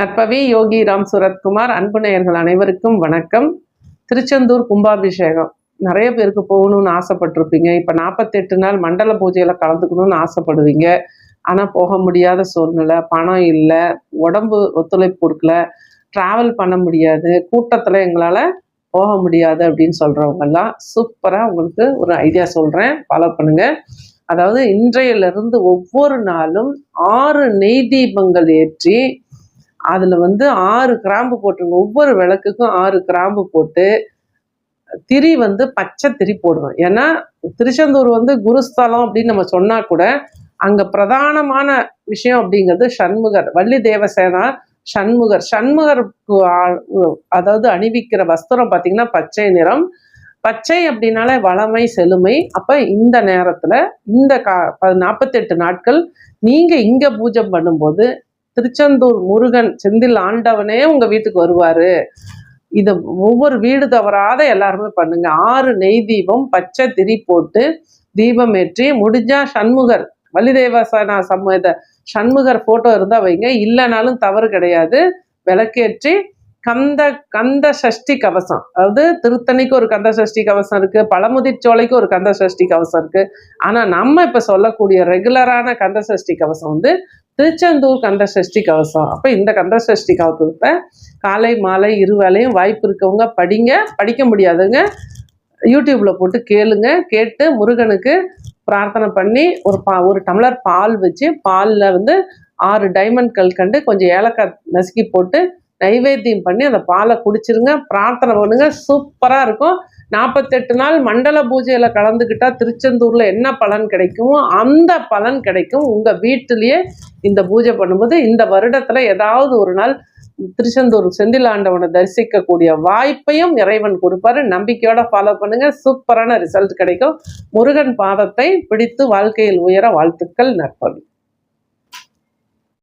நற்பவி யோகி ராம் சுரத்குமார் அன்பு நேயர்கள் அனைவருக்கும் வணக்கம். திருச்செந்தூர் கும்பாபிஷேகம். நிறைய பேருக்கு போகணும்னு ஆசைப்பட்டிருப்பீங்க. இப்போ நாற்பத்தெட்டு நாள் மண்டல பூஜையில் கலந்துக்கணும்னு ஆசைப்படுவீங்க. ஆனால் போக முடியாத சூழ்நிலை பணம் இல்லை உடம்பு ஒத்துழைப்பு கொடுக்கல ட்ராவல் பண்ண முடியாது கூட்டத்தில் எங்களால் போக முடியாது அப்படின்னு சொல்கிறவங்கெல்லாம் சூப்பராக உங்களுக்கு ஒரு ஐடியா சொல்கிறேன் ஃபாலோ பண்ணுங்கள் அதாவது இன்றையிலிருந்து ஒவ்வொரு நாளும் ஆறு நெய் தீபங்கள் ஏற்றி அதில் வந்து ஆறு கிராம்பு போட்டுருங்க. ஒவ்வொரு விளக்குக்கும் ஆறு கிராம்பு போட்டு திரி வந்து பச்சை திரி போடுவேன். ஏன்னா திருச்செந்தூர் வந்து குருஸ்தலம் அப்படின்னு நம்ம சொன்னால் கூட அங்கே பிரதானமான விஷயம் அப்படிங்கிறது சண்முகர். வள்ளி தேவசேனா சண்முகர். சண்முகருக்கு அதாவது அணிவிக்கிற வஸ்திரம் பார்த்தீங்கன்னா பச்சை நிறம். பச்சை அப்படின்னாலே வளமை செழுமை. அப்போ இந்த நேரத்தில் இந்த கா நாற்பத்தெட்டு நாட்கள் நீங்கள் இங்கே பூஜை பண்ணும்போது திருச்செந்தூர் முருகன் செந்தில் ஆண்டவனே உங்க வீட்டுக்கு வருவாரு. இதை ஒவ்வொரு வீடு தவறாத எல்லாருமே பண்ணுங்க. ஆறு நெய் தீபம் பச்சை திரி போட்டு தீபம் ஏற்றி முடிஞ்சா சண்முகர் வள்ளிதேவசனா சம்மத சண்முகர் போட்டோ இருந்தா வைங்க. இல்லைனாலும் தவறு கிடையாது. விளக்கேற்றி கந்த கந்த சஷ்டி கவசம். அதாவது திருத்தணிக்கு ஒரு கந்த சஷ்டி கவசம் இருக்கு பழமுதிர்ச்சோலைக்கு ஒரு கந்த சஷ்டி கவசம் இருக்கு. ஆனா நம்ம இப்ப சொல்லக்கூடிய ரெகுலரான கந்த சஷ்டி கவசம் வந்து திருச்செந்தூர் கந்த சஷ்டி கவசம். அப்போ இந்த கந்த சஷ்டி கவசத்தை காலை மாலை இரு வேலையும் வாய்ப்பு இருக்கவங்க படிங்க. படிக்க முடியாதுங்க யூடியூப்பில் போட்டு கேளுங்க. கேட்டு முருகனுக்கு பிரார்த்தனை பண்ணி ஒரு பா ஒரு டம்ளர் பால் வச்சு பாலில் வந்து ஆறு டைமண்ட் கல் கண்டு கொஞ்சம் ஏலக்காய் நசுக்கி போட்டு நைவேத்தியம் பண்ணி அந்த பாலை குடிச்சிருங்க பிரார்த்தனை பண்ணுங்க சூப்பராக இருக்கும். நாற்பத்தெட்டு நாள் மண்டல பூஜையில் கலந்துக்கிட்டால் திருச்செந்தூரில் என்ன பலன் கிடைக்குமோ அந்த பலன் கிடைக்கும். உங்கள் வீட்டிலேயே இந்த பூஜை பண்ணும்போது இந்த வருடத்தில் ஏதாவது ஒரு நாள் திருச்செந்தூர் செந்திலாண்டவனை தரிசிக்கக்கூடிய வாய்ப்பையும் இறைவன் கொடுப்பாரு. நம்பிக்கையோட ஃபாலோ பண்ணுங்க. சூப்பரான ரிசல்ட் கிடைக்கும். முருகன் பாதத்தை பிடித்து வாழ்க்கையில் உயர வாழ்த்துக்கள் நற்பது